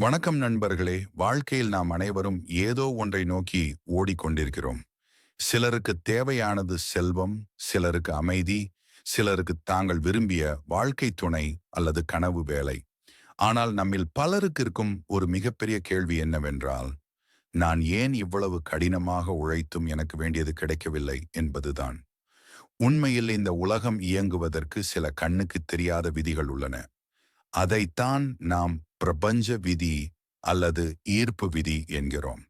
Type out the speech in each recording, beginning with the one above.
வணக்கம் நண்பர்களே. வாழ்க்கையில் நாம் அனைவரும் ஏதோ ஒன்றை நோக்கி ஓடிக்கொண்டிருக்கிறோம். சிலருக்கு தேவையானது செல்வம் சிலருக்கு அமைதி சிலருக்கு தாங்கள் விரும்பிய வாழ்க்கை துணை அல்லது கனவு வேலை. ஆனால் நம்மில் பலருக்கு இருக்கும் ஒரு மிகப்பெரிய கேள்வி என்னவென்றால் நான் ஏன் இவ்வளவு கடினமாக உழைத்தும் எனக்கு வேண்டியது கிடைக்கவில்லை என்பதுதான். உண்மையில் இந்த உலகம் இயங்குவதற்கு சில கண்ணுக்கு தெரியாத விதிகள் உள்ளன. அதைத்தான் நாம் பிரபஞ்ச விதி அல்லது ஈர்ப்பு விதி என்கிறோம்.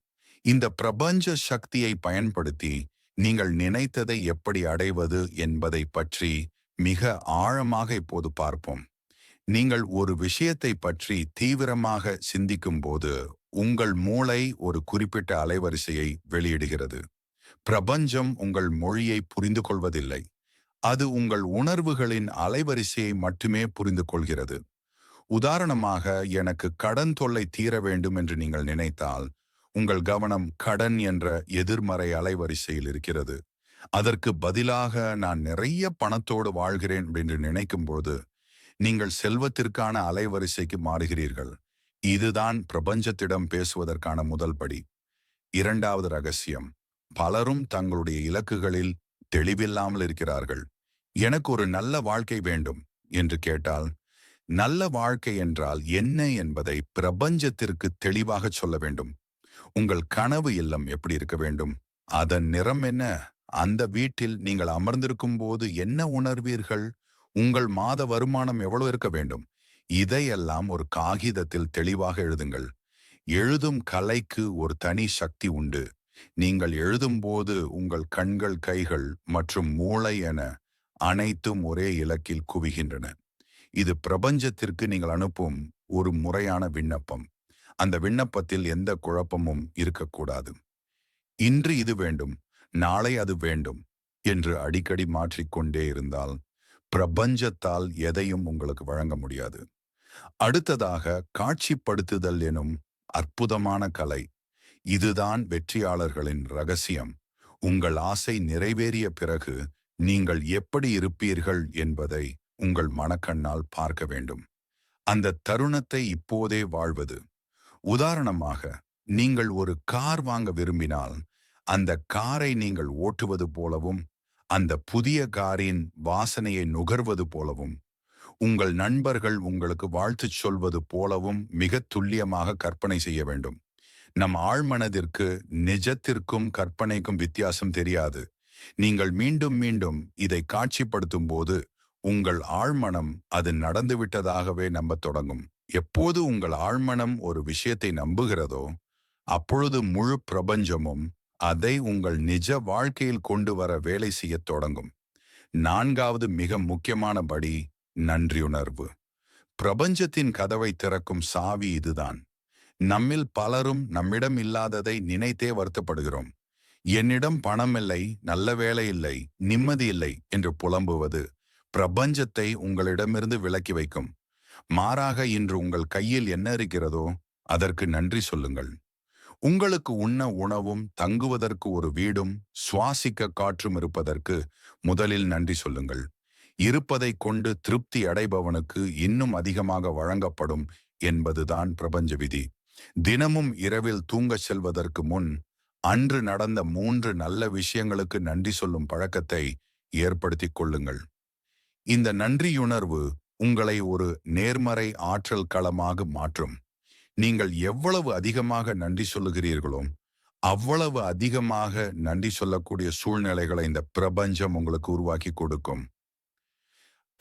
இந்த பிரபஞ்ச சக்தியை பயன்படுத்தி நீங்கள் நினைத்ததை எப்படி அடைவது என்பதை பற்றி மிக ஆழமாக இப்போது பார்ப்போம். நீங்கள் ஒரு விஷயத்தை பற்றி தீவிரமாக சிந்திக்கும் போது உங்கள் மூளை ஒரு குறிப்பிட்ட அலைவரிசையை வெளியிடுகிறது. பிரபஞ்சம் உங்கள் மொழியை புரிந்து கொள்வதில்லை அது உங்கள் உணர்வுகளின் அலைவரிசையை மட்டுமே புரிந்து கொள்கிறது உதாரணமாக எனக்கு கடன் தொல்லை தீர வேண்டும் என்று நீங்கள் நினைத்தால் உங்கள் கவனம் கடன் என்ற எதிர்மறை அலைவரிசையில் இருக்கிறது. அதற்கு பதிலாக நான் நிறைய பணத்தோடு வாழ்கிறேன் என்று நினைக்கும்போது நீங்கள் செல்வத்திற்கான அலைவரிசைக்கு மாறுகிறீர்கள். இதுதான் பிரபஞ்சத்திடம் பேசுவதற்கான முதல் படி. இரண்டாவது ரகசியம் பலரும் தங்களுடைய இலக்குகளில் தெளிவில்லாமல் இருக்கிறார்கள். எனக்கு ஒரு நல்ல வாழ்க்கை வேண்டும் என்று கேட்டால் நல்ல வாழ்க்கை என்றால் என்ன என்பதை பிரபஞ்சத்திற்கு தெளிவாக சொல்ல வேண்டும். உங்கள் கனவு இல்லம் எப்படி இருக்க வேண்டும்? அதன் நிறம் என்ன? அந்த வீட்டில் நீங்கள் அமர்ந்திருக்கும் போது என்ன உணர்வீர்கள்? உங்கள் மாத வருமானம் எவ்வளவு இருக்க வேண்டும்? இதையெல்லாம் ஒரு காகிதத்தில் தெளிவாக எழுதுங்கள். எழுதும் கலைக்கு ஒரு தனி சக்தி உண்டு. நீங்கள் எழுதும்போது உங்கள் கண்கள் கைகள் மற்றும் மூளை என அனைத்தும் ஒரே இலக்கில் குவிகின்றன. இது பிரபஞ்சத்திற்கு நீங்கள் அனுப்பும் ஒரு முறையான விண்ணப்பம். அந்த விண்ணப்பத்தில் எந்த குழப்பமும் இருக்கக்கூடாது. இன்று இது வேண்டும் நாளை அது வேண்டும் என்று அடிக்கடி மாற்றிக்கொண்டே இருந்தால் பிரபஞ்சத்தால் எதையும் உங்களுக்கு வழங்க முடியாது. அடுத்ததாக காட்சிப்படுத்துதல் எனும் அற்புதமான கலை. இதுதான் வெற்றியாளர்களின் ரகசியம். உங்கள் ஆசை நிறைவேறிய பிறகு நீங்கள் எப்படி இருப்பீர்கள் என்பதை உங்கள் மனக்கண்ணால் பார்க்க வேண்டும். அந்த தருணத்தை இப்போதே வாழ்வது. உதாரணமாக நீங்கள் ஒரு கார் வாங்க விரும்பினால் அந்த காரை நீங்கள் ஓட்டுவது போலவும் அந்த புதிய காரின் வாசனையை நுகர்வது போலவும் உங்கள் நண்பர்கள் உங்களுக்கு வாழ்த்துச் சொல்வது போலவும் மிக துல்லியமாக கற்பனை செய்ய வேண்டும். நம் ஆழ்மனதிற்கு நிஜத்திற்கும் கற்பனைக்கும் வித்தியாசம் தெரியாது. நீங்கள் மீண்டும் மீண்டும் இதை காட்சிப்படுத்தும் போது உங்கள் ஆழ்மனம் அது நடந்துவிட்டதாகவே நம்பத் தொடங்கும். எப்போது உங்கள் ஆழ்மனம் ஒரு விஷயத்தை நம்புகிறதோ அப்பொழுது முழு பிரபஞ்சமும் அதை உங்கள் நிஜ வாழ்க்கையில் கொண்டு வர வேலை செய்யத் தொடங்கும். நான்காவது மிக முக்கியமான படி நன்றியுணர்வு. பிரபஞ்சத்தின் கதவை திறக்கும் சாவி இதுதான். நம்மில் பலரும் நம்மிடம் இல்லாததை நினைத்தே வருத்தப்படுகிறோம். என்னிடம் பணம் இல்லை நல்ல வேலை இல்லை நிம்மதி இல்லை என்று புலம்புவது பிரபஞ்சத்தை உங்களிடமிருந்து விலக்கி வைக்கும். மாறாக இன்று உங்கள் கையில் என்ன இருக்கிறதோ அதற்கு நன்றி சொல்லுங்கள். உங்களுக்கு உண்ண உணவும் தங்குவதற்கு ஒரு வீடும் சுவாசிக்க காற்றும் இருப்பதற்கு முதலில் நன்றி சொல்லுங்கள். இருப்பதை கொண்டு திருப்தி அடைபவனுக்கு இன்னும் அதிகமாக வழங்கப்படும் என்பதுதான் பிரபஞ்ச விதி. தினமும் இரவில் தூங்க செல்வதற்கு முன் அன்று நடந்த மூன்று நல்ல விஷயங்களுக்கு நன்றி சொல்லும் பழக்கத்தை ஏற்படுத்திக் கொள்ளுங்கள். இந்த நன்றியுணர்வு உங்களை ஒரு நேர்மறை ஆற்றல் களமாக மாற்றும். நீங்கள் எவ்வளவு அதிகமாக நன்றி சொல்லுகிறீர்களோ அவ்வளவு அதிகமாக நன்றி சொல்லக்கூடிய சூழ்நிலைகளை இந்த பிரபஞ்சம் உங்களுக்கு உருவாக்கி கொடுக்கும்.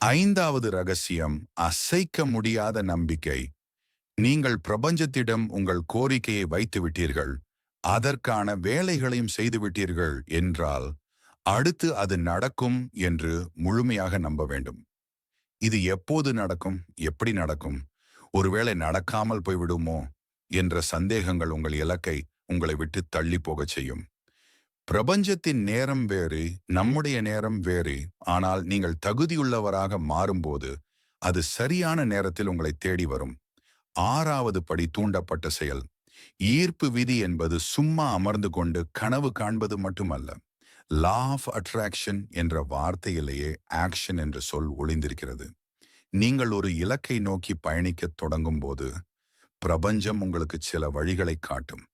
ஐந்தாவது ரகசியம் அசைக்க முடியாத நம்பிக்கை. நீங்கள் பிரபஞ்சத்திடம் உங்கள் கோரிக்கையை வைத்து விட்டீர்கள் அதற்கான வேலைகளையும் செய்துவிட்டீர்கள் என்றால் அடுத்து அது நடக்கும் என்று முழுமையாக நம்ப வேண்டும். இது எப்போது நடக்கும்? எப்படி நடக்கும்? ஒருவேளை நடக்காமல் போய்விடுமோ? என்ற சந்தேகங்கள் உங்கள் இலக்கை உங்களை விட்டு தள்ளி போகச் செய்யும். பிரபஞ்சத்தின் நேரம் வேறு நம்முடைய நேரம் வேறு. ஆனால் நீங்கள் தகுதியுள்ளவராக மாறும்போது அது சரியான நேரத்தில் உங்களை தேடி வரும். ஆறாவது படி தூண்டப்பட்ட செயல். ஈர்ப்பு விதி என்பது சும்மா அமர்ந்து கொண்டு கனவு காண்பது மட்டுமல்ல. லா ஆஃப் அட்ராக்ஷன் என்ற வார்த்தையிலேயே ஆக்ஷன் என்ற சொல் ஒளிந்திருக்கிறது. நீங்கள் ஒரு இலக்கை நோக்கி பயணிக்கத் தொடங்கும் போது பிரபஞ்சம் உங்களுக்கு சில வழிகளை காட்டும்.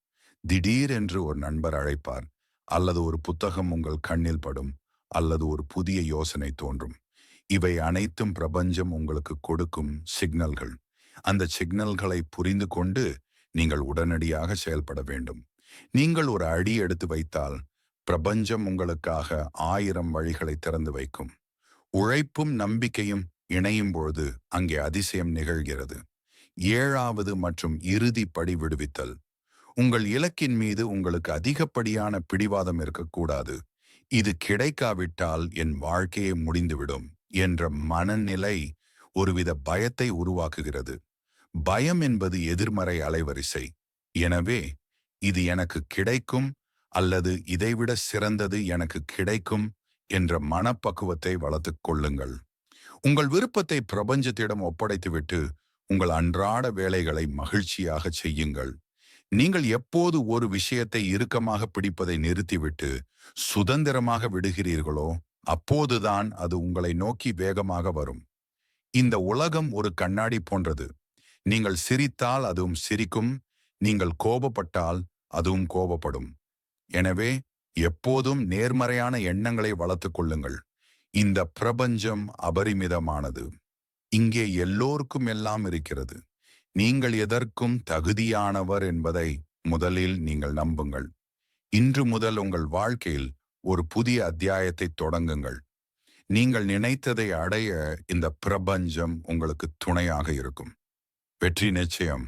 திடீர் என்று ஒரு நண்பர் அழைப்பார் அல்லது ஒரு புத்தகம் உங்கள் கண்ணில் படும் அல்லது ஒரு புதிய யோசனை தோன்றும். இவை அனைத்தும் பிரபஞ்சம் உங்களுக்கு கொடுக்கும் சிக்னல்கள். அந்த சிக்னல்களை புரிந்து கொண்டு நீங்கள் உடனடியாக செயல்பட வேண்டும். நீங்கள் ஒரு அடி எடுத்து வைத்தால் பிரபஞ்சம் உங்களுக்காக ஆயிரம் வழிகளை திறந்து வைக்கும். உழைப்பும் நம்பிக்கையும் இணையும் பொழுது அங்கே அதிசயம் நிகழ்கிறது. ஏழாவது மற்றும் இறுதி படி விடுவித்தல். உங்கள் இலக்கின் மீது உங்களுக்கு அதிகப்படியான பிடிவாதம் இருக்கக்கூடாது. இது கிடைக்காவிட்டால் என் வாழ்க்கையை முடிந்துவிடும் என்ற மனநிலை ஒருவித பயத்தை உருவாக்குகிறது. பயம் என்பது எதிர்மறை அலைவரிசை. எனவே இது எனக்கு கிடைக்கும் அல்லது இதைவிட சிறந்தது எனக்கு கிடைக்கும் என்ற மனப்பக்குவத்தை வளர்த்துக் கொள்ளுங்கள். உங்கள் விருப்பத்தை பிரபஞ்சத்திடம் ஒப்படைத்துவிட்டு உங்கள் அன்றாட வேலைகளை மகிழ்ச்சியாக செய்யுங்கள். நீங்கள் எப்போது ஒரு விஷயத்தை இறுக்கமாக பிடிப்பதை நிறுத்திவிட்டு சுதந்திரமாக விடுகிறீர்களோ அப்போதுதான் அது உங்களை நோக்கி வேகமாக வரும். இந்த உலகம் ஒரு கண்ணாடி போன்றது. நீங்கள் சிரித்தால் அதுவும் சிரிக்கும் நீங்கள் கோபப்பட்டால் அதுவும் கோபப்படும். எனவே எப்போதும் நேர்மறையான எண்ணங்களை வளர்த்துக் கொள்ளுங்கள். இந்த பிரபஞ்சம் அபரிமிதமானது. இங்கே எல்லோருக்கும் எல்லாம் இருக்கிறது. நீங்கள் எதற்கும் தகுதியானவர் என்பதை முதலில் நீங்கள் நம்புங்கள். இன்று முதல் உங்கள் வாழ்க்கையில் ஒரு புதிய அத்தியாயத்தை தொடங்குங்கள். நீங்கள் நினைத்ததை அடைய இந்த பிரபஞ்சம் உங்களுக்கு துணையாக இருக்கும். வெற்றி நிச்சயம்.